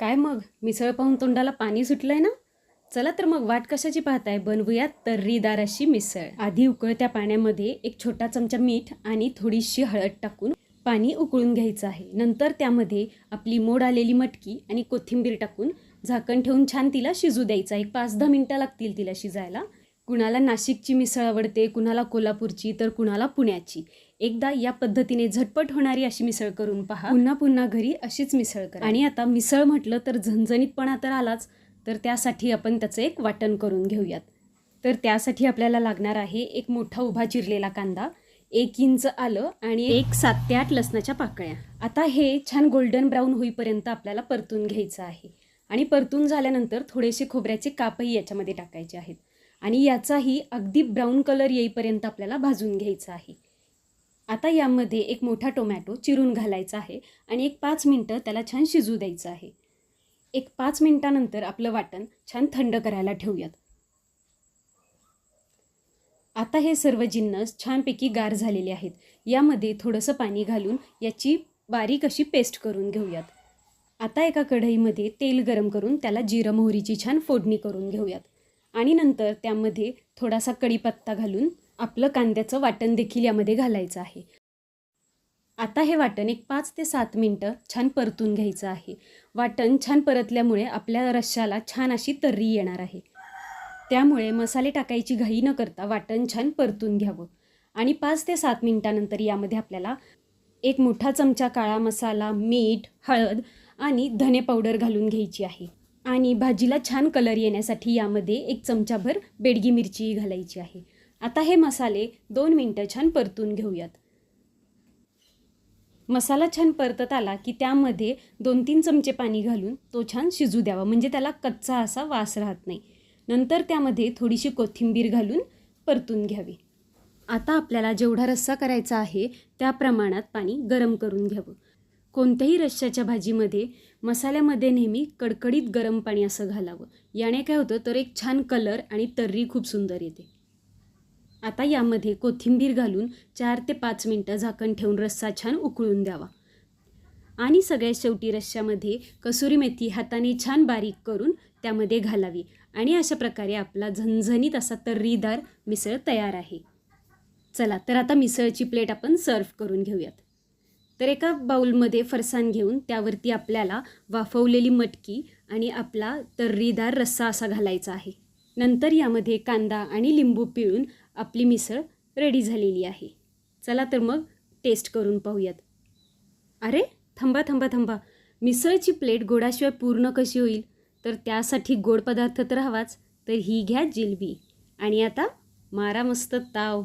काय मग? मिसळ पाहून तोंडाला पाणी सुटलंय ना? चला तर मग वाट कशाची पाहताय? बनवूया तर्रीदार अशी मिसळ. आधी उकळत्या पाण्यामध्ये एक छोटा चमचा मीठ आणि थोडीशी हळद टाकून पाणी उकळून घ्यायचं आहे. नंतर त्यामध्ये आपली मोड आलेली मटकी आणि कोथिंबीर टाकून झाकण ठेवून छान तिला शिजू द्यायचं एक पाच दहा मिनटं लागतील तिला शिजायला. कुणाला नाशिकची मिसळ आवडते कुणाला कोल्हापूरची तर कुणाला पुण्याची. एकदा या पद्धतीने झटपट होणारी अशी मिसळ करून पहा. पुन्हा पुन्हा घरी अशीच मिसळ करा. आणि आता मिसळ म्हटलं तर झणझणीतपणा तर आलाच. तर त्यासाठी आपण त्याचं एक वाटण करून घेऊयात. तर त्यासाठी आपल्याला लागणार आहे एक मोठा उभा चिरलेला कांदा. एक इंच आलं आणि एक सात ते आठ लसणाच्या पाकळ्या. आता हे छान गोल्डन ब्राऊन होईपर्यंत आपल्याला परतून घ्यायचं आहे. आणि परतून झाल्यानंतर थोडेसे खोबऱ्याचे कापही याच्यामध्ये टाकायचे आहेत. आणि याचाही अगदी ब्राऊन कलर येईपर्यंत आपल्याला भाजून घ्यायचा आहे. आता यामध्ये एक मोठा टोमॅटो चिरून घालायचा आहे आणि एक पाच मिनटं त्याला छान शिजू द्यायचं आहे. एक पाच मिनटानंतर आपलं वाटण छान थंड करायला ठेवूयात. आता हे सर्व जिन्नस छानपैकी गार झालेले आहेत. यामध्ये थोडंसं पाणी घालून याची बारीक अशी पेस्ट करून घेऊयात. आता एका कढईमध्ये तेल गरम करून त्याला जिरं मोहरीची छान फोडणी करून घेऊयात. आणि नंतर त्यामध्ये थोडासा कढीपत्ता घालून आपलं कांद्याचं वाटण देखील यामध्ये घालायचं आहे. आता हे वाटण एक पाच ते सात मिनटं छान परतून घ्यायचं आहे. वाटण छान परतल्यामुळे आपल्या रश्श्याला छान अशी तर्री येणार आहे. त्यामुळे मसाले टाकायची घाई न करता वाटण छान परतून घ्यावं. आणि पाच ते सात मिनटानंतर यामध्ये आपल्याला एक मोठा चमचा काळा मसाला मीठ हळद आणि धने पावडर घालून घ्यायची आहे. आणि भाजीला छान कलर येण्यासाठी यामध्ये एक चमचाभर बेडगी मिरची घालायची आहे. आता हे मसाले दोन मिनटं छान परतून घेऊयात. मसाला छान परतत आला की त्यामध्ये दोन तीन चमचे पाणी घालून तो छान शिजू द्यावा. म्हणजे त्याला कच्चा असा वास राहत नाही. नंतर त्यामध्ये थोडीशी कोथिंबीर घालून परतून घ्यावी. आता आपल्याला जेवढा रस्सा करायचा आहे त्या प्रमाणात पाणी गरम करून घ्यावं. कोणत्याही रश्श्याच्या भाजीमध्ये मसाल्यामध्ये नेहमी कडकडीत गरम पाणी असं घालावं. याने काय होतं तर एक छान कलर आणि तर्री खूप सुंदर येते. आता यामध्ये कोथिंबीर घालून चार ते पाच मिनटं झाकण ठेवून रस्सा छान उकळून द्यावा. आणि सगळ्यात शेवटी रश्श्यामध्ये कसुरी मेथी हाताने छान बारीक करून त्यामध्ये घालावी. आणि अशा प्रकारे आपला झणझणीत असा तर्रीदार मिसळ तयार आहे. चला तर आता मिसळची प्लेट आपण सर्व करून घेऊयात. तर एका बाऊलमध्ये फरसाण घेऊन त्यावरती आपल्याला वाफवलेली मटकी आणि आपला तर्रीदार रस्सा असा घालायचा आहे. नंतर यामध्ये कांदा आणि लिंबू पिळून आपली मिसळ रेडी झालेली आहे. चला तर मग टेस्ट करून पाहूयात. अरे थांबा थांबा थांबा. मिसळची प्लेट गोडाशिवाय पूर्ण कशी होईल? तर त्यासाठी गोड पदार्थ तर हवाच. तर ही घ्या जिलबी. आणि आता मारा मस्त ताव.